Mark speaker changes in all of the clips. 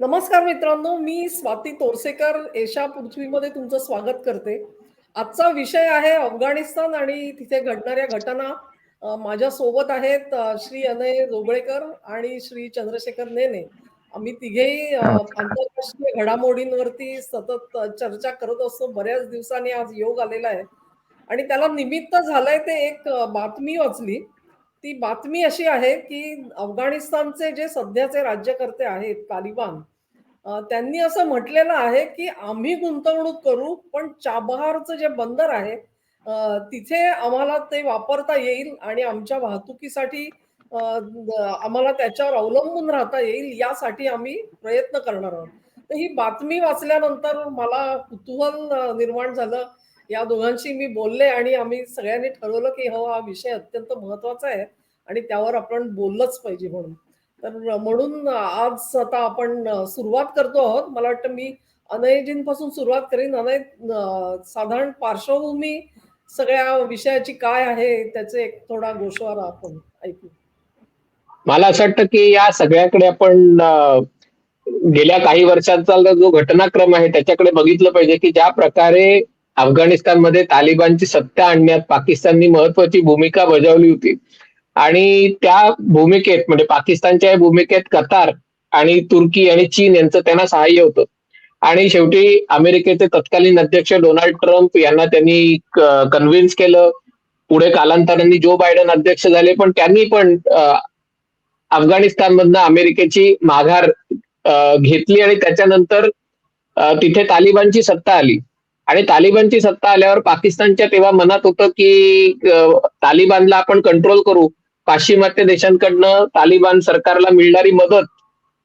Speaker 1: नमस्कार मित्रांनो मी स्वाती तोरसेकर. एशा पृथ्वीमध्ये तुमचं स्वागत करते. आजचा विषय आहे अफगाणिस्तान आणि तिथे घडणाऱ्या घटना. माझ्या सोबत आहेत श्री अनय जोगळेकर आणि श्री चंद्रशेखर नेने. आम्ही तिघेही. आंतरराष्ट्रीय घडामोडींवरती सतत चर्चा करत असतो. बऱ्याच दिवसांनी आज योग आलेला आहे. आणि त्याला निमित्त झालंय ते एक बातमी वाचली. ती बातमी अशी आहे की अफगाणिस्तानचे जे सध्याचे राज्यकर्ते आहेत तालिबान त्यांनी असं म्हटलेलं आहे की आम्ही गुंतवणूक करू पण चाबहारचं जे बंदर आहे तिथे आम्हाला ते वापरता येईल आणि आमच्या वाहतुकीसाठी आम्हाला त्याच्यावर अवलंबून राहता येईल यासाठी आम्ही प्रयत्न करणार आहोत. तर ही बातमी वाचल्यानंतर मला कुतूहल निर्माण झालं. या दोघांशी मी बोलले आणि आम्ही सगळ्यांनी ठरवलं की हो हा विषय अत्यंत महत्त्वाचा आहे आणि त्यावर आपण बोललंच पाहिजे म्हणून. तर म्हणून आज आता आपण सुरुवात करतो आहोत. मला वाटतं मी अनयजींपासून सुरुवात करीन. अनय साधारण पार्श्वभूमी सगळ्या विषयाची काय आहे त्याचे एक थोडा गोषवारा आपण ऐकू.
Speaker 2: मला असं वाटतं की या सगळ्याकडे आपण गेल्या काही वर्षांचा जो घटनाक्रम आहे त्याच्याकडे बघितलं पाहिजे की ज्या प्रकारे अफगाणिस्तानमध्ये तालिबानची सत्ता आणण्यात पाकिस्ताननी महत्वाची भूमिका बजावली होती. आणि त्या भूमिकेत म्हणजे पाकिस्तानच्या या भूमिकेत कतार आणि तुर्की आणि चीन यांचं त्यांना सहाय्य होतं. आणि शेवटी अमेरिकेचे तत्कालीन अध्यक्ष डोनाल्ड ट्रम्प यांना त्यांनी कन्व्हिन्स केलं. पुढे कालांतराने जो बायडन अध्यक्ष झाले पण त्यांनी पण अफगाणिस्तानमधनं अमेरिकेची माघार घेतली आणि त्याच्यानंतर तिथे तालिबानची सत्ता आली. आणि तालिबानची सत्ता आल्यावर पाकिस्तानच्या तेव्हा मनात होतं की तालिबानला आपण कंट्रोल करू. पाश्चिमात्य देशांकडनं तालिबान सरकारला मिळणारी मदत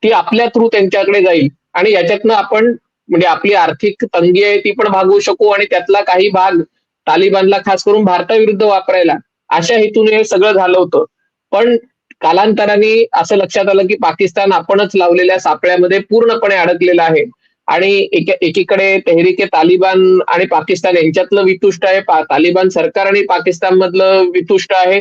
Speaker 2: ती आपल्या थ्रू त्यांच्याकडे जाईल. आणि याच्यातनं आपण म्हणजे आपली आर्थिक तंगी आहे ती पण भागवू शकू आणि त्यातला काही भाग तालिबानला खास करून भारताविरुद्ध वापरायला अशा हेतूने हे सगळं झालं होतं. पण कालांतराने असं लक्षात आलं की पाकिस्तान आपणच लावलेल्या सापळ्यामध्ये पूर्णपणे अडकलेला आहे. आणि एकीकडे तेहरीके तालिबान आणि पाकिस्तान यांच्यातलं वितुष्ट आहे. तालिबान सरकार आणि पाकिस्तान मधलं वितुष्ट आहे.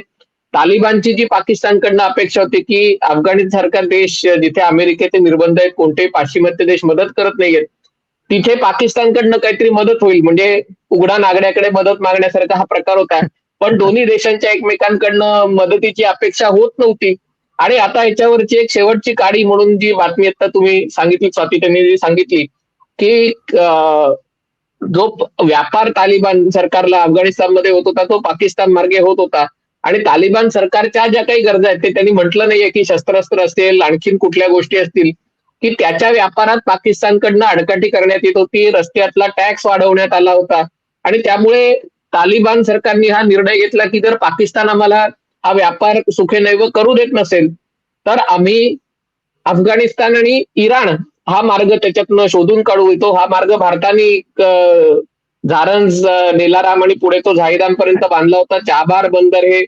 Speaker 2: तालिबानची जी पाकिस्तानकडनं अपेक्षा होती की अफगाणिस्तान सारखा देश जिथे अमेरिकेचे निर्बंध आहेत कोणतेही पाश्चिमात्य देश मदत करत नाहीयेत तिथे पाकिस्तानकडनं काहीतरी मदत होईल. म्हणजे उघडा नागड्याकडे मदत मागण्यासारखा हा प्रकार होता. पण दोन्ही देशांच्या एकमेकांकडनं मदतीची अपेक्षा होत नव्हती. आणि आता याच्यावरची एक शेवटची काडी म्हणून जी बातमी आता तुम्ही सांगितली स्वाती त्यांनी जी सांगितली की जो व्यापार तालिबान सरकारला अफगाणिस्तानमध्ये होत होता तो पाकिस्तान मार्गे होत होता. आणि तालिबान सरकारच्या ज्या काही गरजा आहेत ते त्यांनी म्हटलं नाहीये की शस्त्रास्त्र असतील आणखीन कुठल्या गोष्टी असतील की त्याच्या व्यापारात पाकिस्तानकडनं आडकाठी करण्यात येत होती रस्त्यातला टॅक्स वाढवण्यात आला होता. आणि त्यामुळे तालिबान सरकारने हा निर्णय घेतला की जर पाकिस्तान आम्हाला हा व्यापार सुखेनैव करू देत नसेल तर आम्ही अफगाणिस्तान आणि इराण हा मार्ग त्याच्यातनं शोधून काढू येतो हा मार्ग भारताने झारंज नेलाराम आणि पुढे तो पर्यंत बांधला होता. चाबार बंदर हे.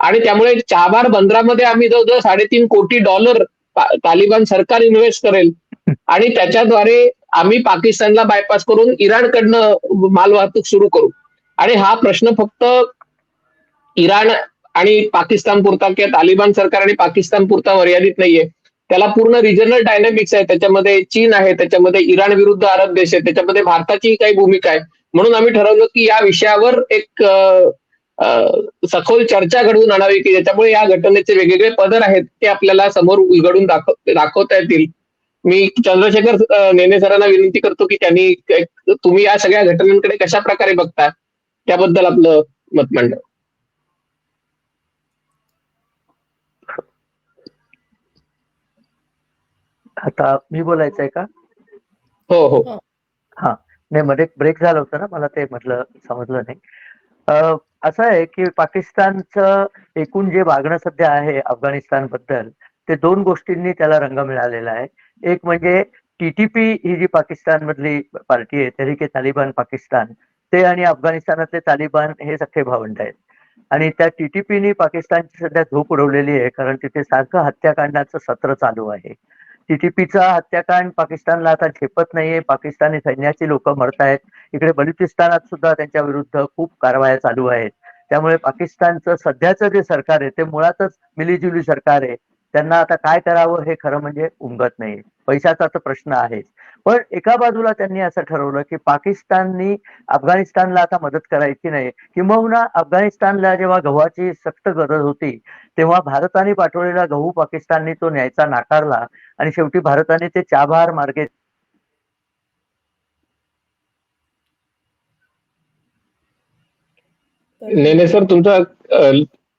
Speaker 2: आणि त्यामुळे चाबार बंदरामध्ये आम्ही जवळजवळ साडेतीन कोटी डॉलर तालिबान सरकार इन्व्हेस्ट करेल. आणि त्याच्याद्वारे आम्ही पाकिस्तानला बायपास करून इराणकडनं माल वाहतूक सुरू करू. आणि हा प्रश्न फक्त इराण आणि पाकिस्तान पुरता किंवा तालिबान सरकार आणि पाकिस्तान पुरता मर्यादित नाहीये. त्याला पूर्ण रिजनल डायनामिक्स आहे. त्याच्यामध्ये चीन आहे त्याच्यामध्ये इराण विरुद्ध अरब देश आहे त्याच्यामध्ये भारताची काही भूमिका आहे. म्हणून आम्ही ठरवलं की या विषयावर एक सखोल चर्चा घडवून आणावी की ज्याच्यामुळे या घटनेचे वेगवेगळे पदर आहेत ते आपल्याला समोर उलगडून दाखव दाखवता येतील. मी चंद्रशेखर नेने सरांना विनंती करतो की त्यांनी तुम्ही या सगळ्या घटनांकडे कशा प्रकारे बघता? त्याबद्दल आपलं मत मांडव
Speaker 3: आता मी बोलायचं आहे का?
Speaker 2: हो हो.
Speaker 3: नाही मध्ये ब्रेक झालं होतं ना मला ते म्हटलं समजलं नाही. अं, असं आहे की पाकिस्तानचं एकूण जे वागणं सध्या आहे अफगाणिस्तानबद्दल ते दोन गोष्टींनी त्याला रंग मिळालेला आहे. एक म्हणजे टीटीपी ही जी पाकिस्तान मधली पार्टी आहे तहरीके तालिबान पाकिस्तान ते आणि अफगाणिस्तानातले तालिबान हे सख्खे भावंड आहेत. आणि त्या टीटीपीनी पाकिस्तानची सध्या झोप उडवलेली आहे कारण तिथे सारखं हत्याकांडाचं सत्र चालू आहे. टीटीपीचा हत्याकांड पाकिस्तानला आता झेपत नाहीये. पाकिस्तानी सैन्याची लोक मरतायत. इकडे बलुचिस्तानात सुद्धा त्यांच्या विरुद्ध खूप कारवाया चालू आहेत. त्यामुळे पाकिस्तानचं सध्याचं जे सरकार आहे ते मुळातच मिलीजुली सरकार आहे. त्यांना आता काय करावं हे खरं म्हणजे उमगत नाही. पैशाचा तर प्रश्न आहेच. पण एका बाजूला त्यांनी असं ठरवलं की पाकिस्ताननी अफगाणिस्तानला आता मदत करायची नाही. किंबहुना अफगाणिस्तानला जेव्हा गव्हाची सक्त गरज होती तेव्हा भारताने पाठवलेला गहू पाकिस्तानने तो न्यायचा नाकारला आणि शेवटी भारताने ते चाबहार मार्गे
Speaker 2: नाही नाही सर तुमचं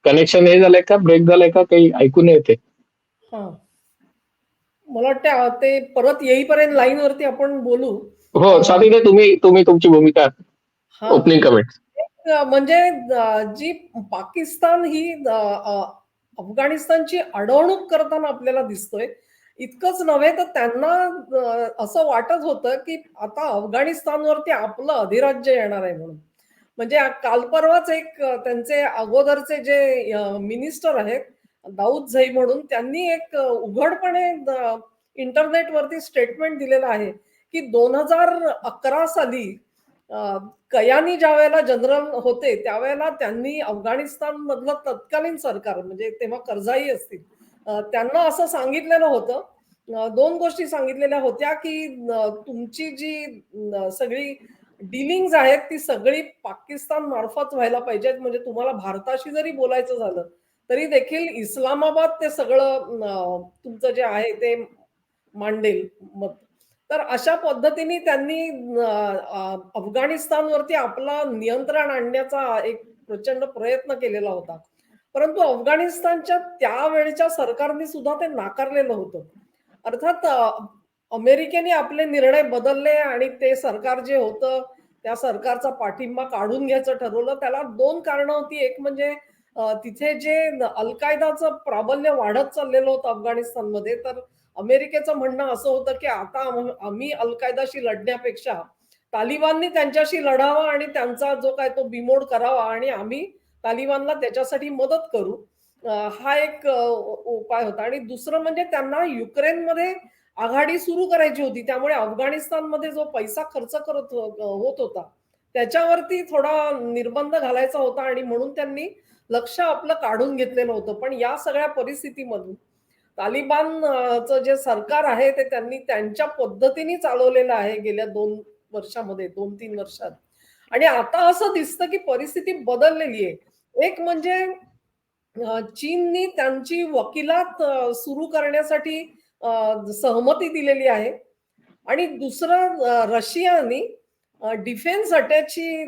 Speaker 2: कनेक्शन हे झालंय का? ब्रेक झालंय का? काही ऐकू येते.
Speaker 1: हा. मला वाटतं ते परत येईपर्यंत लाईन वरती आपण बोलू.
Speaker 2: हो स्वाती ताई, तुम्ही तुम्ही तुमची भूमिका ओपनिंग कमेंट
Speaker 1: म्हणजे जी पाकिस्तान ही अफगाणिस्तानची अडवणूक करताना आपल्याला दिसतोय इतकंच नव्हे तर त्यांना असं वाटत होतं की आता अफगाणिस्तानवरती आपलं अधिराज्य येणार आहे म्हणून. म्हणजे काल परवाच एक त्यांचे अगोदरचे जे मिनिस्टर आहेत दाऊद झई म्हणून त्यांनी एक उघडपणे इंटरनेटवरती स्टेटमेंट दिलेलं आहे की दोन हजार अकरा साली कयानी ज्या वेळेला जनरल होते त्यावेळेला त्यांनी अफगाणिस्तान मधलं तत्कालीन सरकार म्हणजे तेव्हा कर्जाई असतील त्यांना असं सांगितलेलं होतं दोन गोष्टी सांगितलेल्या होत्या की तुमची जी सगळी डिलिंग्स आहेत ती सगळी पाकिस्तान मार्फत व्हायला पाहिजेत म्हणजे तुम्हाला भारताशी जरी बोलायचं झालं तरी देखील इस्लामाबाद ते सगळं तुमचं जे आहे ते मांडेल. मत तर अशा पद्धतीने त्यांनी अफगाणिस्तानवरती आपला नियंत्रण आणण्याचा एक प्रचंड प्रयत्न केलेला होता. परंतु अफगाणिस्तानच्या त्यावेळच्या सरकारने सुद्धा ते नाकारलेलं होतं. अर्थात अमेरिकेने आपले निर्णय बदलले आणि ते सरकार जे होतं त्या सरकारचा पाठिंबा काढून घ्यायचं ठरवलं. त्याला दोन कारणं होती. एक म्हणजे तिथे जे अल कायदाचं प्राबल्य वाढत चाललेलं होतं अफगाणिस्तानमध्ये तर अमेरिकेचं म्हणणं असं होतं की आता आम्ही अल कायदाशी लढण्यापेक्षा तालिबाननी त्यांच्याशी लढावा आणि त्यांचा जो काय तो बिमोड करावा आणि आम्ही तालिबानला त्याच्यासाठी मदत करू हा एक उपाय होता. आणि दुसरं म्हणजे त्यांना युक्रेनमध्ये आघाडी सुरू करायची होती. त्यामुळे अफगाणिस्तानमध्ये जो पैसा खर्च करत होत होता त्याच्यावरती थोडा निर्बंध घालायचा होता आणि म्हणून त्यांनी लक्ष आपलं काढून घेतलेलं होतं. पण या सगळ्या परिस्थितीमधून तालिबानचं जे सरकार आहे ते त्यांनी त्यांच्या पद्धतीने चालवलेलं आहे गेल्या दोन वर्षामध्ये दोन तीन वर्षात. आणि आता असं दिसतं की परिस्थिती बदललेली आहे. एक म्हणजे चीननी त्यांची वकिलात सुरू करण्यासाठी सहमती दिलेली आहे. आणि दुसरं रशियानी डिफेन्स अटॅची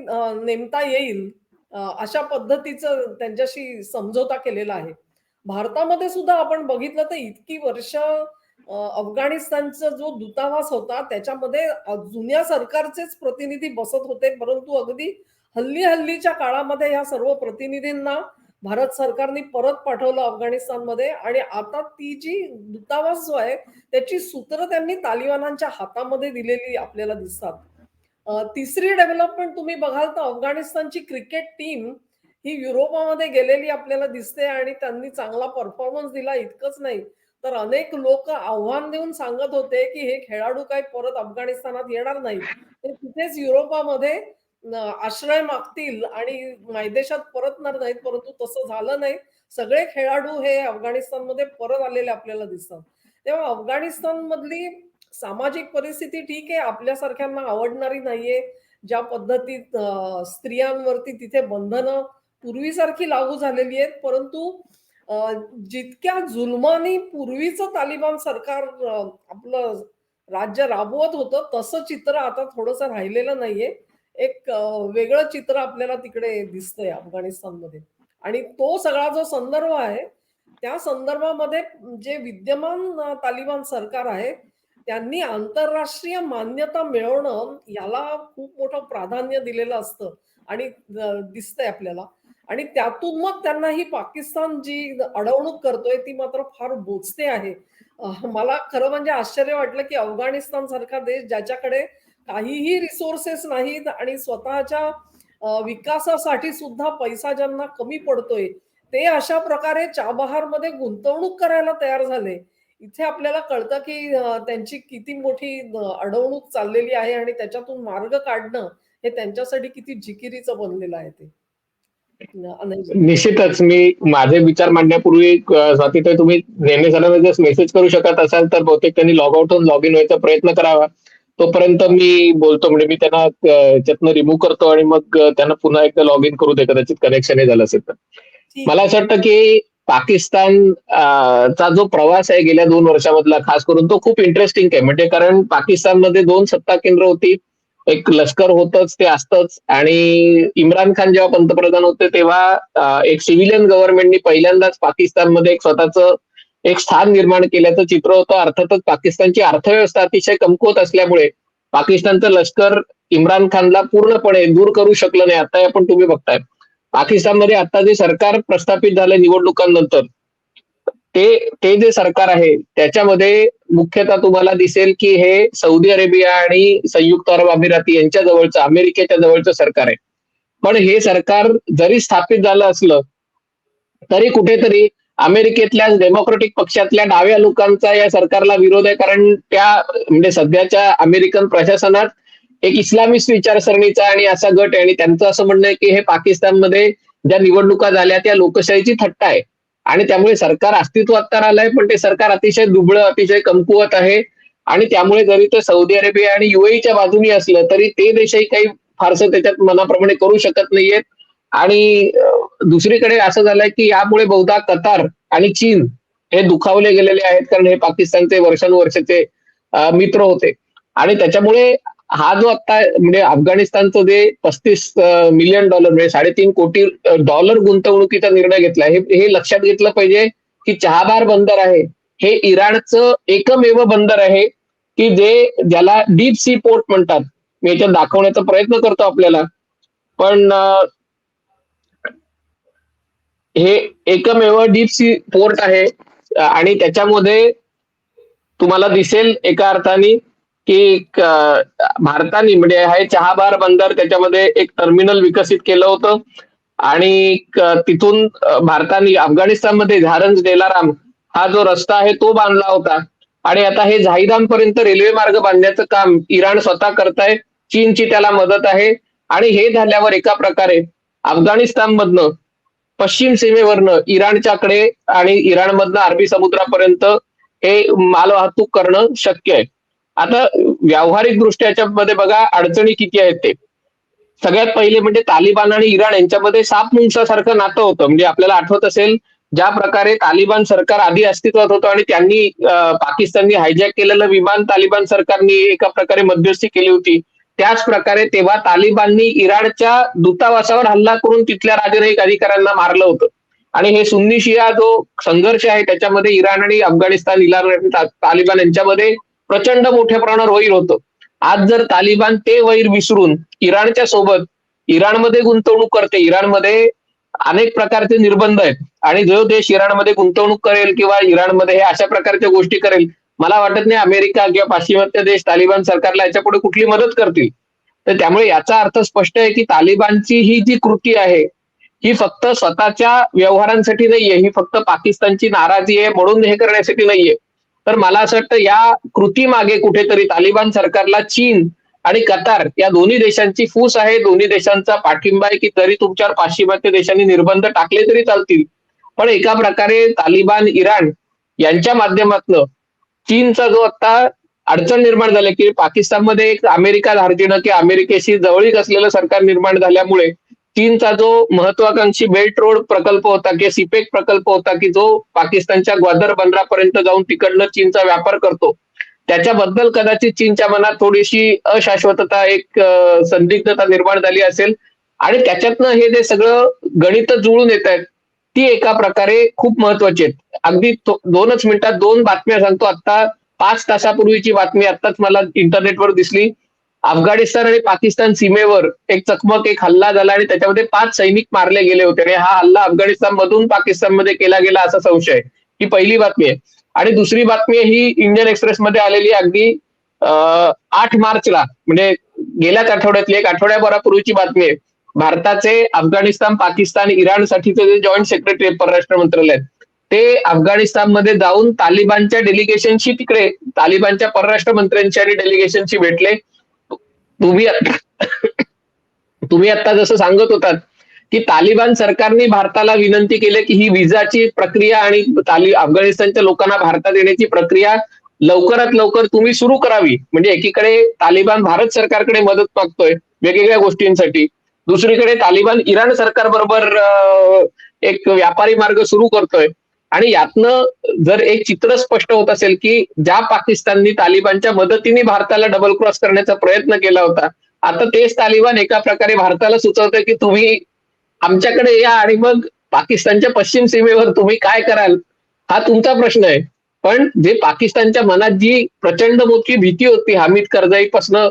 Speaker 1: नेमता येईल. अशा पद्धतीचं त्यांच्याशी समझोता केलेला आहे. भारतामध्ये सुद्धा आपण बघितलं तर इतकी वर्ष अफगाणिस्तानचा जो दूतावास होता त्याच्यामध्ये जुन्या सरकारचेच प्रतिनिधी बसत होते. परंतु अगदी हल्ली हल्लीच्या काळामध्ये या सर्व प्रतिनिधींना भारत सरकारने परत पाठवलं अफगाणिस्तानमध्ये आणि आता ती जी दूतावास जो आहे त्याची सूत्र त्यांनी तालिबानांच्या हातामध्ये दिलेली आपल्याला दिसतात. तिसरी डेव्हलपमेंट तुम्ही बघाल तर अफगाणिस्तानची क्रिकेट टीम ही युरोपामध्ये गेलेली आपल्याला दिसते आणि त्यांनी चांगला परफॉर्मन्स दिला इतकंच नाही. तर अनेक लोक आव्हान देऊन सांगत होते की हे खेळाडू काही परत अफगाणिस्तानात येणार नाही ते तिथेच युरोपामध्ये आश्रय मागतील आणि मायदेशात परतणार नाहीत परंतु तसं झालं नाही. सगळे खेळाडू हे अफगाणिस्तानमध्ये परत आलेले आपल्याला दिसतात. तेव्हा अफगाणिस्तान मधली सामाजिक परिस्थिती ठीक आहे आपल्यासारख्यांना आवडणारी नाहीये. ज्या पद्धतीत स्त्रियांवरती तिथे बंधनं पूर्वीसारखी लागू झालेली आहेत परंतु जितक्या जुलमानी पूर्वीचं तालिबान सरकार आपलं राज्य राबवत होतं तसं चित्र आता थोडंसं राहिलेलं नाहीये. एक वेगळं चित्र आपल्याला तिकडे दिसतंय अफगाणिस्तानमध्ये. आणि तो सगळा जो संदर्भ आहे त्या संदर्भामध्ये जे विद्यमान तालिबान सरकार आहे त्यांनी आंतरराष्ट्रीय मान्यता मिळवणं याला खूप मोठं प्राधान्य दिलेलं असतं आणि दिसतंय आपल्याला. आणि त्यातून मग त्यांना ही पाकिस्तान जी अडवणूक करतोय ती मात्र फार बोचते आहे. मला खरं म्हणजे आश्चर्य वाटलं की अफगाणिस्तान सारखा देश ज्याच्याकडे काहीही रिसोर्सेस नाहीत आणि स्वतःच्या विकासासाठी सुद्धा पैसा ज्यांना कमी पडतोय ते अशा प्रकारे चाबहारमध्ये गुंतवणूक करायला तयार झाले. इथे आपल्याला कळतं की त्यांची किती मोठी अडवणूक चाललेली आहे आणि त्याच्यातून मार्ग काढणं हे त्यांच्यासाठी किती जिकिरीचं बनलेलं आहे ते.
Speaker 2: निश्चितच मी माझे विचार मांडण्यापूर्वी अ, स्वातीताई तुम्ही नेहमी सरांना जर मेसेज करू शकत असाल तर बहुतेक त्यांनी लॉग आउट होऊन लॉग इन व्हायचा प्रयत्न करावा तोपर्यंत मी बोलतो म्हणजे मी त्यांना अ, याच्यातनं रिमूव्ह करतो आणि मग त्यांना पुन्हा एकदा लॉग इन करू दे कदाचित कनेक्शन हे झालं असेल तर. मला असं वाटतं की पाकिस्तान चा जो प्रवास आहे गेल्या दोन वर्षामधला खास करून तो खूप इंटरेस्टिंग आहे. म्हणजे कारण पाकिस्तानमध्ये दोन सत्ता केंद्र होती. एक लष्कर होतच ते असतंच. आणि इम्रान खान जेव्हा पंतप्रधान होते तेव्हा एक सिव्हिलियन गव्हर्नमेंटनी पहिल्यांदाच पाकिस्तानमध्ये एक स्वतःचं एक स्थान निर्माण केल्याचं चित्र होतं. अर्थातच पाकिस्तानची अर्थव्यवस्था अतिशय कमकुवत असल्यामुळे पाकिस्तानचं लष्कर इम्रान खानला पूर्णपणे दूर करू शकलं नाही. आता आपण तुम्ही बघताय. पाकिस्तानमध्ये आता जे सरकार प्रस्थापित झालंय निवडणुकांनंतर ते ते जे सरकार आहे त्याच्यामध्ये मुख्यतः तुम्हाला दिसेल की हे सौदी अरेबिया आणि संयुक्त अरब अमिराती यांच्या जवळचं अमेरिकेच्या जवळचं सरकार आहे. पण हे सरकार जरी स्थापित झालं असलं तरी कुठेतरी अमेरिकेतल्या डेमोक्रेटिक पक्षातल्या डाव्या लोकांचा या सरकारला विरोध आहे कारण त्या म्हणजे सध्याच्या अमेरिकन प्रशासनात एक इस्लामिस्ट विचारसरणीचा आणि असा गट आहे. आणि त्यांचं असं म्हणणं आहे की हे पाकिस्तानमध्ये ज्या निवडणुका झाल्या त्या लोकशाहीची थट्टा आहे. आणि त्यामुळे सरकार अस्तित्वात तर आलंय पण ते सरकार अतिशय दुबळं अतिशय कमकुवत आहे. आणि त्यामुळे जरी ते सौदी अरेबिया आणि युएईच्या बाजूनी असलं तरी ते देशही काही फारसं त्याच्यात मनाप्रमाणे करू शकत नाहीयेत. आणि दुसरीकडे असं झालंय की यामुळे बहुधा कतार आणि चीन हे दुखावले गेलेले आहेत. कारण हे पाकिस्तानचे वर्षानुवर्षाचे मित्र होते. आणि त्याच्यामुळे हा जो आता म्हणजे अफगाणिस्तानचं जे पस्तीस मिलियन डॉलर म्हणजे साडेतीन कोटी डॉलर गुंतवणुकीचा निर्णय घेतला हे हे लक्षात घेतलं पाहिजे की चहाबार बंदर आहे. हे इराणचं एकमेव बंदर आहे की जे ज्याला डीप सी पोर्ट म्हणतात. मी याच्यात दाखवण्याचा प्रयत्न करतो आपल्याला. पण हे एकमेव डीप सी पोर्ट आहे. आणि त्याच्यामध्ये तुम्हाला दिसेल एका अर्थाने की भारताने म्हणजे हे चहाबार बंदर त्याच्यामध्ये एक टर्मिनल विकसित केलं होतं. आणि तिथून भारताने अफगाणिस्तानमध्ये झारंज डेलाराम हा जो रस्ता आहे तो बांधला होता. आणि आता हे पर्यंत रेल्वे मार्ग बांधण्याचं काम इराण स्वतः करताय. चीनची त्याला मदत आहे. आणि हे झाल्यावर एका प्रकारे अफगाणिस्तानमधनं पश्चिम सीमेवरनं इराणच्याकडे आणि इराणमधनं अरबी समुद्रापर्यंत हे मालवाहतूक करणं शक्य आहे. आता व्यावहारिक दृष्ट्या बघा अडचणी किती आहेत ते. सगळ्यात पहिले म्हणजे तालिबान आणि इराण यांच्यामध्ये साप मुंसासारखं नातं होतं. म्हणजे आपल्याला आठवत असेल ज्या प्रकारे तालिबान सरकार आधी अस्तित्वात होतं आणि त्यांनी पाकिस्ताननी हायजॅक केलेलं विमान तालिबान सरकारनी एका प्रकारे मध्यस्थी केली होती. त्याच प्रकारे तेव्हा तालिबाननी इराणच्या दूतावासावर हल्ला करून तिथल्या राजनैतिक अधिकाऱ्यांना मारलं होतं. आणि हे सुन्नी शिया जो संघर्ष आहे त्याच्यामध्ये इराण आणि अफगाणिस्तान इराण तालिबान यांच्यामध्ये प्रचंड मोठ्या प्रमाणावर वैर होतं. आज जर तालिबान ते वैर विसरून इराणच्या सोबत इराणमध्ये गुंतवणूक करते इराणमध्ये अनेक प्रकारचे निर्बंध आहेत. आणि जो देश इराणमध्ये गुंतवणूक करेल किंवा इराणमध्ये हे अशा प्रकारच्या गोष्टी करेल मला वाटत नाही अमेरिका किंवा पाश्चिमात्य देश तालिबान सरकारला याच्यापुढे कुठली मदत करतील. तर त्यामुळे याचा अर्थ स्पष्ट आहे की तालिबानची ही जी कृती आहे ही फक्त स्वतःच्या व्यवहारांसाठी नाहीये ही फक्त पाकिस्तानची नाराजी आहे म्हणून हे करण्यासाठी नाहीये. तर मला असं वाटतं या कृती मागे कुठेतरी तालिबान सरकारला चीन आणि कतार या दोन्ही देशांची फूस आहे. दोन्ही देशांचा पाठिंबा आहे की तरी तुमच्यावर पाश्चिमात्य देशांनी निर्बंध टाकले तरी चालतील. पण एका प्रकारे तालिबान इराण यांच्या माध्यमातनं चीनचा जो आता अडचण निर्माण झाली की पाकिस्तानमध्ये एक अमेरिका धार्जिणं की अमेरिकेशी जवळीक असलेलं सरकार निर्माण झाल्यामुळे चीनचा जो महत्वाकांक्षी बेल्ट रोड प्रकल्प होता किंवा सिपेक प्रकल्प होता की जो पाकिस्तानच्या ग्वादर बंदरापर्यंत जाऊन तिकडनं चीनचा व्यापार करतो त्याच्याबद्दल कदाचित चीनच्या मनात थोडीशी अशाश्वतता एक संदिग्धता निर्माण झाली असेल. आणि त्याच्यातनं हे जे सगळं गणित जुळून येत आहेत ती एका प्रकारे खूप महत्वाची आहेत. अगदी दोनच मिनिटात दोन बातम्या सांगतो. आता पाच तासापूर्वीची बातमी आताच मला इंटरनेटवर दिसली. अफगाणिस्तान आणि पाकिस्तान सीमेवर एक चकमक एक हल्ला झाला आणि त्याच्यामध्ये पाच सैनिक मारले गेले होते. आणि हा हल्ला अफगाणिस्तान मधून पाकिस्तानमध्ये केला गेला असा संशय ही पहिली बातमी आहे. आणि दुसरी बातमी ही इंडियन एक्सप्रेसमध्ये आलेली अगदी आठ मार्चला म्हणजे गेल्याच आठवड्यातली एक आठवड्याभरापूर्वीची बातमी आहे. भारताचे अफगाणिस्तान पाकिस्तान इराणसाठीचे जे जॉईंट सेक्रेटरी आहेत परराष्ट्र मंत्रालय ते अफगाणिस्तानमध्ये जाऊन तालिबानच्या डेलिगेशनशी तिकडे तालिबानच्या परराष्ट्र मंत्र्यांशी आणि डेलिगेशनशी भेटले. तुम्ही तुम्ही आता जसं सांगत होतात की तालिबान सरकारने भारताला विनंती केली की ही विजाची प्रक्रिया आणि ताली अफगाणिस्तानच्या लोकांना भारतात येण्याची प्रक्रिया लवकरात लवकर तुम्ही सुरू करावी. म्हणजे एकीकडे तालिबान भारत सरकारकडे मदत मागतोय वेगवेगळ्या गोष्टींसाठी. दुसरीकडे तालिबान इराण सरकार बरोबर एक व्यापारी मार्ग सुरू करतोय. आणि यातनं जर एक चित्र स्पष्ट होत असेल की ज्या पाकिस्ताननी तालिबानच्या मदतीने भारताला डबल क्रॉस करण्याचा प्रयत्न केला होता आता तेच तालिबान एका प्रकारे भारताला सुचवतंय की तुम्ही आमच्याकडे या आणि मग पाकिस्तानच्या पश्चिम सीमेवर तुम्ही काय कराल हा तुमचा प्रश्न आहे. पण जे पाकिस्तानच्या मनात जी प्रचंड मोठी भीती होती हामिद करजाईपासनं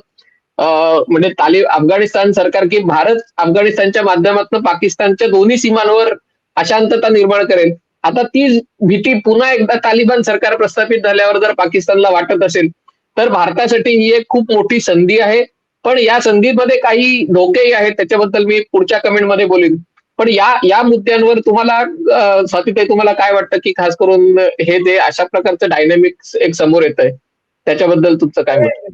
Speaker 2: म्हणजे तालिब अफगाणिस्तान सरकार की भारत अफगाणिस्तानच्या माध्यमातून पाकिस्तानच्या दोन्ही सीमांवर अशांतता निर्माण करेल आता ती भीती पुन्हा एकदा तालिबान सरकार प्रस्थापित झाल्यावर जर पाकिस्तानला वाटत असेल तर भारतासाठी ही एक खूप मोठी संधी आहे. पण या संधीमध्ये काही धोकेही आहेत त्याच्याबद्दल मी पुढच्या कमेंटमध्ये बोलीन. पण या या मुद्द्यांवर तुम्हाला स्वातीताई तुम्हाला काय वाटतं की खास करून हे जे अशा प्रकारचं डायनामिक्स एक समोर येत आहे त्याच्याबद्दल तुमचं काय मत?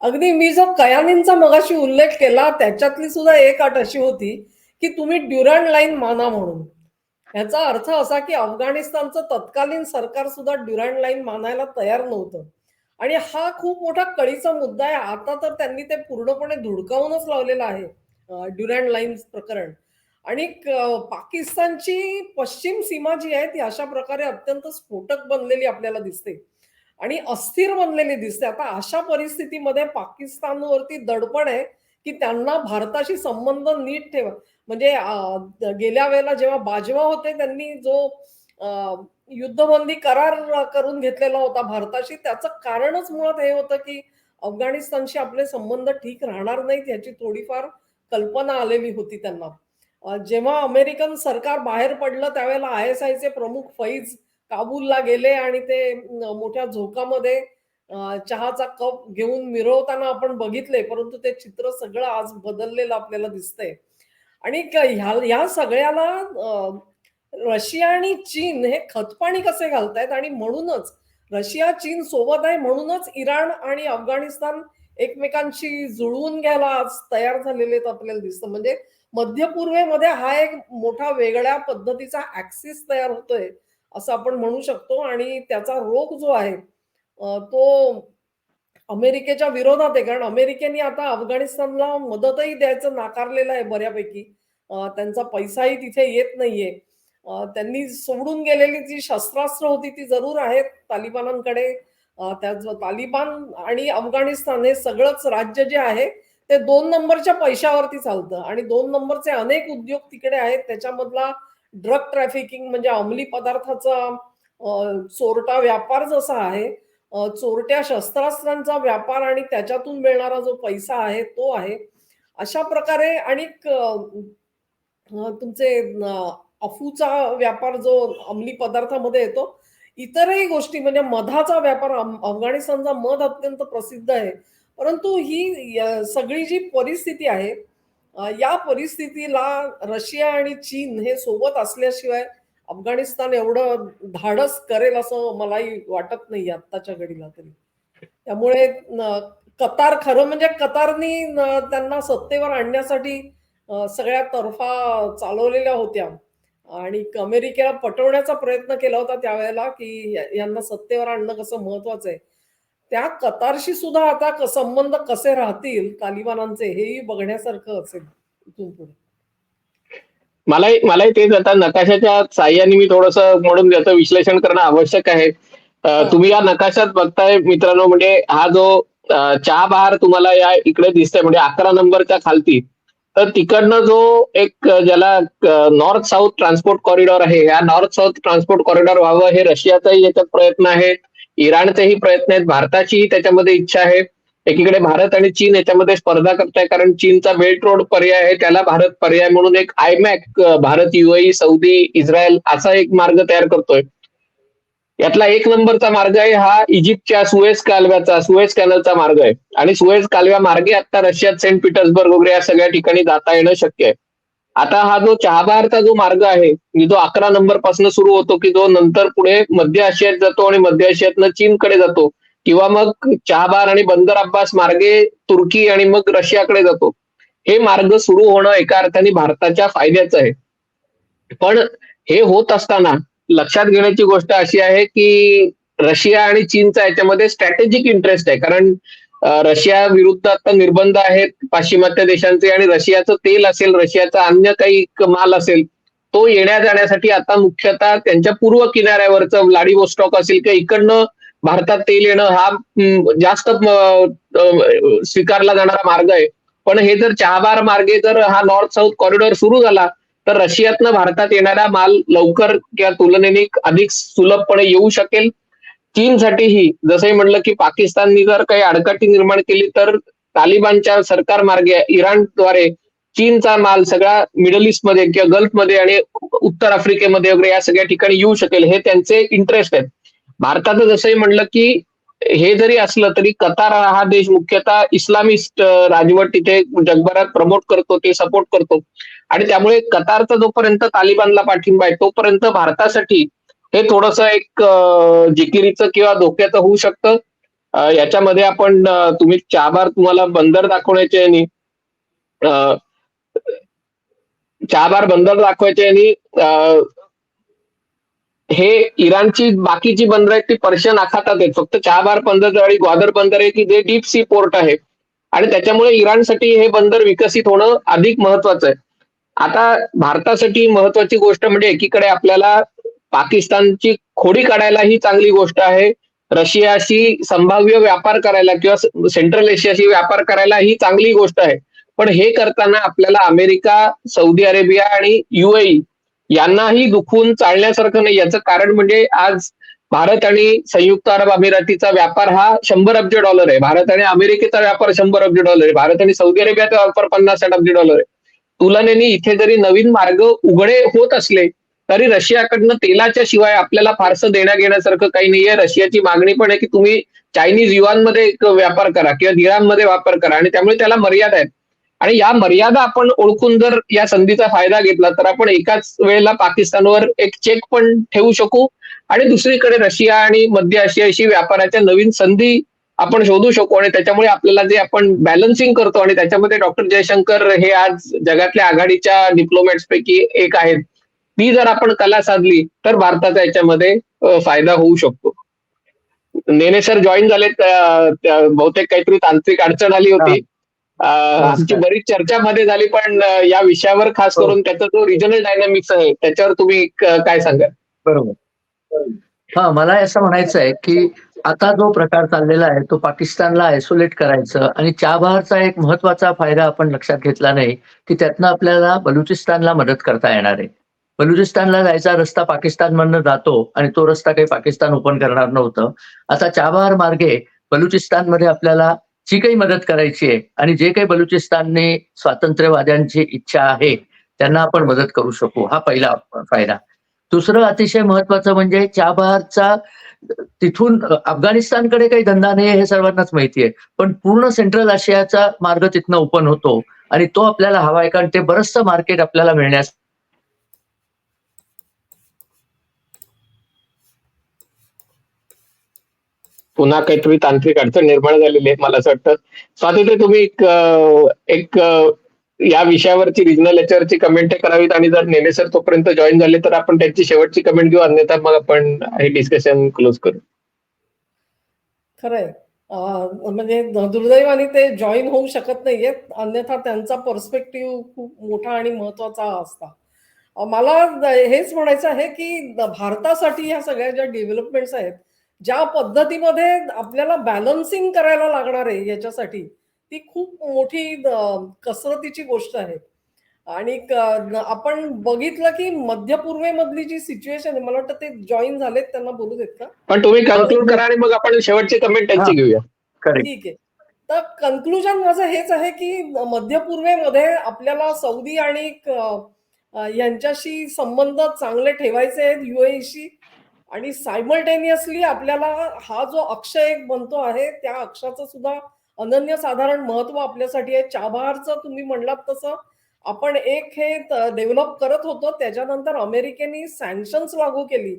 Speaker 1: अगदी मी जो कयानींचा मगाशी उल्लेख केला त्याच्यातली सुद्धा एक अट अशी होती की तुम्ही ड्युरंड लाईन माना म्हणून. ह्याचा अर्थ असा की अफगाणिस्तानचं तत्कालीन सरकार सुद्धा ड्युरंड लाईन मानायला तयार नव्हतं. आणि हा खूप मोठा कळीचा मुद्दा आहे. आता तर त्यांनी ते पूर्णपणे धुडकावूनच लावलेलं आहे ड्युरँड लाईन प्रकरण. आणि पाकिस्तानची पश्चिम सीमा जी आहे ती अशा प्रकारे अत्यंत स्फोटक बनलेली आपल्याला दिसते. आणि अस्थिर बनलेली दिसते. आता अशा परिस्थितीमध्ये पाकिस्तानवरती दडपण आहे की त्यांना भारताशी संबंध नीट ठेवा. म्हणजे गेल्या वेळेला जेव्हा बाजवा होते त्यांनी जो युद्धबंदी करार करून घेतलेला होता भारताशी त्याचं कारणच मुळात हे होतं की अफगाणिस्तानशी आपले संबंध ठीक राहणार नाहीत याची थोडीफार कल्पना आलेली होती त्यांना. जेव्हा अमेरिकन सरकार बाहेर पडलं त्यावेळेला आय एस आयचे प्रमुख फैज काबूलला गेले आणि ते मोठ्या झोकामध्ये चहाचा कप घेऊन मिरवताना आपण बघितले परंतु ते चित्र सगळं आज बदललेलं आपल्याला दिसतंय. आणि ह्या ह्या सगळ्याला रशिया आणि चीन हे खतपाणी कसे घालतायत? आणि म्हणूनच रशिया चीन सोबत आहे म्हणूनच इराण आणि अफगाणिस्तान एकमेकांशी जुळवून घ्यायला आज तयार झालेले आपल्याला दिसतं. म्हणजे मध्य पूर्वेमध्ये हा एक मोठा वेगळ्या पद्धतीचा ऍक्सिस तयार होतोय असं आपण म्हणू शकतो. आणि त्याचा रोग जो आहे तो अमेरिकेच्या विरोधात आहे. कारण अमेरिकेने आता अफगाणिस्तानला मदतही द्यायचं नाकारलेलं आहे बऱ्यापैकी. त्यांचा पैसाही तिथे येत नाहीये. त्यांनी सोडून गेलेली जी शस्त्रास्त्र होती ती जरूर आहेत तालिबानांकडे. त्याच तालिबान आणि अफगाणिस्तान हे सगळंच राज्य जे आहे ते दोन नंबरच्या पैशावरती चालतं. आणि दोन नंबरचे अनेक उद्योग तिकडे आहेत. त्याच्यामधला ड्रग ट्रॅफिकिंग म्हणजे अंमली पदार्थाचा चोरटा व्यापार जसा आहे चोरट्या शस्त्रास्त्रांचा व्यापार आणि त्याच्यातून मिळणारा जो पैसा आहे तो आहे. अशा प्रकारे आणि तुमचे अफूचा व्यापार जो अंमली पदार्थामध्ये येतो इतरही गोष्टी म्हणजे मधाचा व्यापार अफगाणिस्तानचा मध अत्यंत प्रसिद्ध आहे. परंतु ही सगळी जी परिस्थिती आहे या परिस्थितीला रशिया आणि चीन हे सोबत असल्याशिवाय अफगाणिस्तान एवढं धाडस करेल असं मलाही वाटत नाही आत्ताच्या घडीला तरी. त्यामुळे कतार खरं म्हणजे कतारनी त्यांना सत्तेवर आणण्यासाठी सगळ्या तर्फा चालवलेल्या होत्या. आणि अमेरिकेला पटवण्याचा प्रयत्न केला होता त्यावेळेला की यांना सत्तेवर आणणं कसं महत्वाचं आहे. त्या कतारशी सुद्धा आता संबंध कसे राहतील तालिबानांचे हेही बघण्यासारखं असेल इथून पुढे.
Speaker 2: मलाही मलाही तेच आता नकाशाच्या साह्याने मी थोडस म्हणून त्याचं विश्लेषण करणं आवश्यक आहे. तुम्ही या नकाशात बघताय मित्रांनो म्हणजे हा जो चहा बहार तुम्हाला या इकडे दिसतंय म्हणजे अकरा नंबरच्या खालती. तर तिकडनं जो एक ज्याला नॉर्थ साऊथ ट्रान्सपोर्ट कॉरिडॉर आहे या नॉर्थ साऊथ ट्रान्सपोर्ट कॉरिडॉर व्हावं हे रशियाचाही याच्यात प्रयत्न आहे. इराणचेही प्रयत्न आहेत भारताचीही त्याच्यामध्ये इच्छा आहे. एकीकडे भारत आणि चीन याच्यामध्ये स्पर्धा करताय कारण चीनचा बेल्ट रोड पर्याय आहे त्याला भारत पर्याय म्हणून एक IMEC Bharat UAE Saudi Israel असा एक मार्ग तयार करतोय. यातला एक नंबरचा मार्ग आहे हा इजिप्तच्या सुएज कालव्याचा सुएस कॅनलचा मार्ग आहे. आणि सुएज कालव्या मार्गे आता रशियात सेंट पीटर्सबर्ग वगैरे या सगळ्या ठिकाणी जाता येणं शक्य आहे. आता हा जो चहाबारचा जो मार्ग आहे जो अकरा नंबरपासून सुरू होतो की जो नंतर पुढे मध्य आशियात जातो आणि मध्य आशियातनं चीनकडे जातो किंवा मग चहाबार आणि बंदर अब्बास मार्गे तुर्की आणि मग रशियाकडे जातो. हे मार्ग सुरू होणं एका अर्थाने भारताच्या फायद्याचं आहे. पण हे होत असताना लक्षात घेण्याची गोष्ट अशी आहे की रशिया आणि चीनचा याच्यामध्ये स्ट्रॅटेजिक इंटरेस्ट आहे. कारण रशिया विरुद्ध आता निर्बंध आहेत पाश्चिमात्य देशांचे आणि रशियाचं तेल असेल रशियाचा अन्य काही माल असेल तो येण्या जाण्यासाठी आता मुख्यतः त्यांच्या पूर्व किनाऱ्यावरचं व्लाडिवोस्टॉक असेल किंवा इकडनं भारतात तेल येणं हा जास्त स्वीकारला जाणारा मार्ग आहे. पण हे जर चहाबार मार्गे जर हा नॉर्थ साऊथ कॉरिडॉर सुरू झाला तर रशियातनं भारतात येणारा माल लवकर किंवा तुलनेने अधिक सुलभपणे येऊ शकेल. चीनसाठीही जसंही म्हणलं की पाकिस्ताननी जर काही अडकटी निर्माण केली तर तालिबानच्या सरकार मार्गे इराणद्वारे चीनचा माल सगळा मिडल ईस्टमध्ये किंवा गल्फमध्ये आणि उत्तर आफ्रिकेमध्ये वगैरे या सगळ्या ठिकाणी येऊ शकेल हे त्यांचे इंटरेस्ट आहेत. भारताचं जसंही म्हणलं की हे जरी असलं तरी कतार हा देश मुख्यतः इस्लामिस्ट राजवट तिथे जगभरात प्रमोट करतो ते सपोर्ट करतो. आणि त्यामुळे कतारचा जोपर्यंत तालिबानला पाठिंबा आहे तोपर्यंत भारतासाठी हे थोडस एक जिकिरीचं किंवा धोक्याचं होऊ शकतं. याच्यामध्ये आपण तुम्ही चाबार तुम्हाला बंदर दाखवण्याचे आणि चाबार बंदर दाखवायचे आणि हे इराणची बाकीची बंदर आहेत ती पर्शियन आखातात आहेत. फक्त चाबार बंदर आणि ग्वादर बंदर आहे की जे डीप सी पोर्ट आहे. आणि त्याच्यामुळे इराणसाठी हे बंदर विकसित होणं अधिक महत्वाचं आहे. आता भारतासाठी महत्वाची गोष्ट म्हणजे एकीकडे आपल्याला पाकिस्तानची खोडी काढायला ही चांगली गोष्ट आहे. रशियाशी संभाव्य व्यापार करायला किंवा सेंट्रल एशियाशी व्यापार करायला ही चांगली गोष्ट आहे. पण हे करताना आपल्याला अमेरिका सौदी अरेबिया आणि युएई यांनाही दुखून चालण्यासारखं नाही. याचं कारण म्हणजे आज भारत आणि संयुक्त अरब अमिरातीचा व्यापार हा शंभर अब्ज डॉलर आहे. भारत आणि अमेरिकेचा व्यापार शंभर अब्ज डॉलर आहे. भारत आणि सौदी अरेबियाचा व्यापार पन्नास साठ अब्ज डॉलर आहे. तुलनेने इथे जरी नवीन मार्ग उघडे होत असले तरी रशियाकडनं तेलाच्या शिवाय आपल्याला फारसं देण्या घेण्यासारखं काही नाहीये. रशियाची मागणी पण आहे की तुम्ही चायनीज युआनमध्ये एक व्यापार करा किंवा दिरांमध्ये वापर करा आणि त्यामुळे त्याला मर्यादा आहेत. आणि या मर्यादा आपण ओळखून जर या संधीचा फायदा घेतला तर आपण एकाच वेळेला पाकिस्तानवर एक चेक पण ठेवू शकू. आणि दुसरीकडे रशिया आणि मध्य आशियाशी व्यापाराच्या नवीन संधी आपण शोधू शकू आणि त्याच्यामुळे आपल्याला जे आपण बॅलन्सिंग करतो आणि त्याच्यामध्ये डॉक्टर जयशंकर हे आज जगातल्या आघाडीच्या डिप्लोमॅट्स पैकी एक आहेत. ती जर आपण कला साधली तर भारताचा याच्यामध्ये फायदा होऊ शकतो. नेने सर जॉईन झाले बहुतेक काहीतरी तांत्रिक अडचण आली होती. आमची बरीच चर्चा मध्ये झाली पण या विषयावर खास
Speaker 3: हो.
Speaker 2: करून त्याचा जो रिजनल डायनामिक्स आहे त्याच्यावर तुम्ही काय सांगाल?
Speaker 3: बरोबर. हा मला असं म्हणायचं आहे की आता जो प्रकार चाललेला आहे तो पाकिस्तानला आयसोलेट करायचं आणि चाबहारचा एक महत्त्वाचा फायदा आपण लक्षात घेतला नाही की त्यातनं आपल्याला बलुचिस्तानला मदत करता येणार आहे. बलुचिस्तानला जायचा रस्ता पाकिस्तानमधनं जातो आणि तो रस्ता काही पाकिस्तान ओपन करणार नव्हतं. आता चाबहार मार्गे बलुचिस्तानमध्ये आपल्याला जी काही मदत करायची आहे आणि जे काही बलुचिस्तानने स्वातंत्र्यवाद्यांची इच्छा आहे त्यांना आपण मदत करू शकू. हा पहिला फायदा. दुसरं अतिशय महत्वाचं म्हणजे चाबहारचा तिथून अफगाणिस्तानकडे काही धंदा नाही हे सर्वांनाच माहिती आहे. पण पूर्ण सेंट्रल आशियाचा मार्ग तिथनं ओपन होतो आणि तो आपल्याला हवा आहे कारण ते बरंचसं मार्केट आपल्याला मिळण्यास
Speaker 2: पुन्हा काहीतरी तांत्रिक अडचण निर्माण झालेली आहे मला असं वाटतं. स्वातंत्र्य तुम्ही एक एक या विषयावरची रिजनल याच्यावरची कमेंट करावीत आणि जर नेने सर तोपर्यंत जॉईन झाले तर आपण त्यांची शेवटची कमेंट घेऊ. अन्यथा मग आपण हे डिस्कशन क्लोज करू.
Speaker 1: खरंय. म्हणजे दुर्दैवाने ते जॉईन होऊ शकत नाहीयेत. अन्यथा त्यांचा पर्स्पेक्टिव्ह खूप मोठा आणि महत्त्वाचा असता. मला हेच म्हणायचं आहे की भारतासाठी ह्या सगळ्या ज्या डेव्हलपमेंट्स आहेत ज्या पद्धतीमध्ये आपल्याला बॅलन्सिंग करायला लागणार आहे याच्यासाठी ती खूप मोठी कसरतीची गोष्ट आहे. आणि आपण बघितलं की मध्य पूर्वेमधली जी सिच्युएशन आहे मला वाटतं ते जॉईन झालेत त्यांना बोलू देत का?
Speaker 2: पण तुम्ही कन्क्लूड करा आणि मग आपण शेवटची कमेंट त्यांची
Speaker 3: हा.
Speaker 2: घेऊया.
Speaker 3: करेक्ट
Speaker 1: ठीक आहे. तर कन्क्लुजन माझं हेच आहे की मध्य पूर्वेमध्ये आपल्याला सौदी आणि यांच्याशी संबंध चांगले ठेवायचे आहेत युएईशी आणि सायमल्टेनियसली आपल्याला हा जो अक्ष एक बनतो आहे त्या अक्षाचं सुद्धा अनन्यसाधारण महत्त्व आपल्यासाठी आहे. चाबहारचं तुम्ही म्हणलात तसं आपण एक हे डेव्हलप करत होतो त्याच्यानंतर अमेरिकेने सँक्शन्स लागू केली.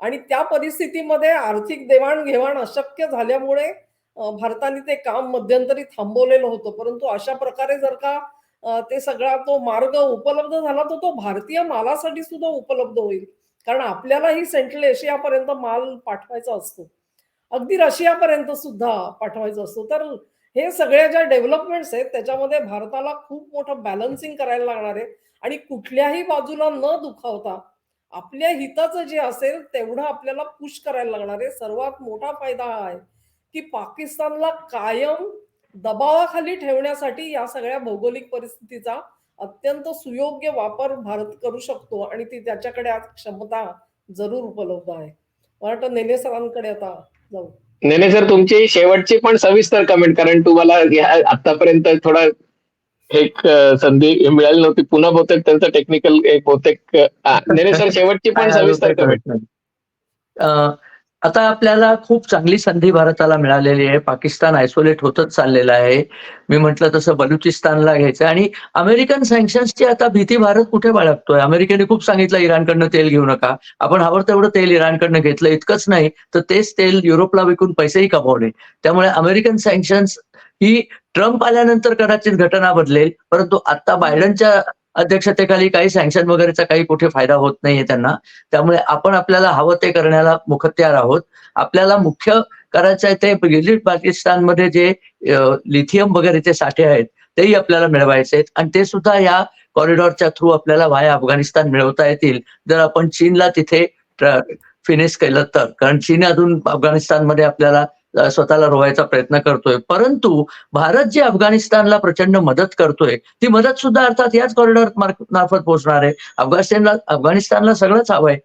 Speaker 1: आणि त्या परिस्थितीमध्ये आर्थिक देवाणघेवाण अशक्य झाल्यामुळे भारताने ते काम मध्यंतरी थांबवलेलं होतं. परंतु अशा प्रकारे जर का ते सगळा तो मार्ग उपलब्ध झाला तर तो भारतीय मालासाठी सुद्धा उपलब्ध होईल. कारण आपल्यालाही सेंट्रल एशियापर्यंत माल पाठवायचा असतो. अगदी रशियापर्यंत सुद्धा पाठवायचा असतो. तर हे सगळ्या ज्या डेव्हलपमेंट्स आहेत त्याच्यामध्ये भारताला खूप मोठं बॅलन्सिंग करायला लागणार आहे आणि कुठल्याही बाजूला न दुखावता आपल्या हिताचं जे असेल तेवढं आपल्याला पुश करायला लागणार आहे. सर्वात मोठा फायदा हा आहे, की पाकिस्तानला कायम दबावाखाली ठेवण्यासाठी या सगळ्या भौगोलिक परिस्थितीचा अत्यंत सुयोग्य वापर भारत करू शकतो आणि ती त्याच्याकडे आज क्षमता जरूर उपलब्ध आहे. मला वाटतं नेने सरांकडे आता जाऊ.
Speaker 2: नेने सर तुमची शेवटची पण सविस्तर कमेंट कारण तुम्हाला या आतापर्यंत थोडा एक संधी मिळाली नव्हती पुन्हा बहुतेक त्यांचं टेक्निकल एक बहुतेक नेने सर शेवटची पण सविस्तर कमेंट
Speaker 3: आता आपल्याला खूप चांगली संधी भारताला मिळालेली आहे. पाकिस्तान आयसोलेट होतच चाललेलं आहे. मी म्हटलं तसं बलुचिस्तानला घ्यायचं. आणि अमेरिकन सँक्शन्सची आता भीती भारत कुठे बाळगतोय? अमेरिकेने खूप सांगितलं इराणकडनं तेल घेऊ नका. आपण हवं तेवढं तेल इराणकडनं घेतलं. इतकंच नाही तर तेच तेल युरोपला विकून पैसेही कमवले. त्यामुळे अमेरिकन सँक्शन्स ही ट्रम्प आल्यानंतर कदाचित घटना बदलेल. परंतु आता बायडनच्या अध्यक्षतेखाली काही सँक्शन वगैरेचा काही कुठे फायदा होत नाहीये त्यांना. त्यामुळे आपण आपल्याला हवं ते करण्याला मुखत्यार आहोत. आपल्याला मुख्य करायचं आहे ते गिलिट पाकिस्तानमध्ये जे लिथियम वगैरेचे साठे आहेत तेही आपल्याला मिळवायचे आहेत. आणि ते सुद्धा या कॉरिडॉरच्या थ्रू आपल्याला वाया अफगाणिस्तान मिळवता येतील. जर आपण चीनला तिथे फिनिश केलं तर. कारण चीन अजून अफगाणिस्तानमध्ये आपल्याला स्वतःला रोवायचा प्रयत्न करतोय. परंतु भारत जे अफगाणिस्तानला प्रचंड मदत करतोय ती मदत सुद्धा अर्थात याच कॉरिडॉर मार्फत पोहोचणार आहे. अफगाणिस्तानला अफगाणिस्तानला सगळंच हवंय.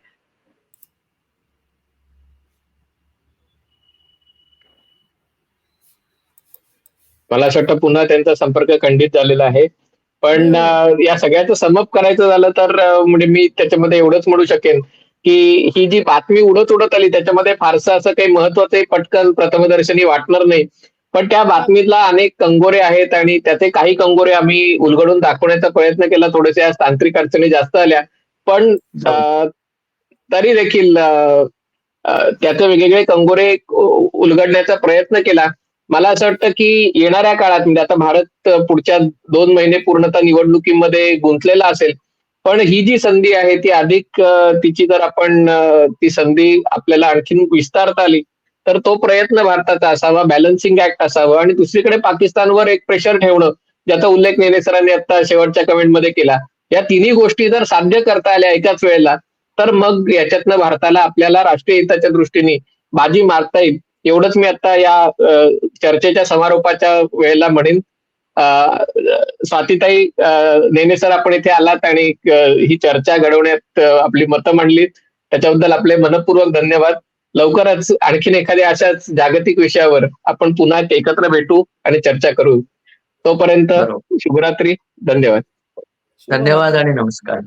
Speaker 2: मला असं वाटतं पुन्हा त्यांचा संपर्क खंडित झालेला आहे. पण या सगळ्याचं समप करायचं झालं तर म्हणजे मी त्याच्यामध्ये एवढंच म्हणू शकेन. की ही जी बातमी उडत उडत आली त्याच्यामध्ये फारसं असं काही महत्वाचं पटकन प्रथमदर्शनी वाटणार नाही. पण त्या बातमीतला अनेक कंगोरे आहेत आणि त्याचे काही कंगोरे आम्ही उलगडून दाखवण्याचा प्रयत्न केला. थोडेसे आज तांत्रिक अडचणी जास्त आल्या. पण तरी देखील त्याचे वेगवेगळे कंगोरे उलगडण्याचा प्रयत्न केला. मला असं वाटतं की येणाऱ्या काळात म्हणजे आता भारत पुढच्या दोन महिने पूर्णतः निवडणुकीमध्ये गुंतलेला असेल पण ही जी संधी आहे ती अधिक तिची जर आपण ती संधी आपल्याला आणखीन विस्तारता आली तर तो प्रयत्न भारताचा असावा बॅलन्सिंग ऍक्ट असावा आणि दुसरीकडे पाकिस्तानवर एक प्रेशर ठेवणं ज्याचा उल्लेख नेने सरांनी आता शेवटच्या कमेंटमध्ये केला. या तिन्ही गोष्टी जर साध्य करता आल्या एकाच वेळेला तर मग याच्यातनं भारताला आपल्याला राष्ट्रीय हिताच्या दृष्टीने बाजी मारता येईल. एवढंच मी आता या चर्चेच्या समारोपाच्या वेळेला म्हणेन. स्वातीताई नेने सर आपण इथे आलात आणि ही चर्चा घडवण्यात आपली मतं मांडलीत. त्याच्याबद्दल आपले मनपूर्वक धन्यवाद. लवकरच आणखीन एखाद्या अशाच जागतिक विषयावर आपण पुन्हा एकत्र भेटू आणि चर्चा करू. तोपर्यंत. शुभरात्री. धन्यवाद.
Speaker 3: धन्यवाद आणि नमस्कार.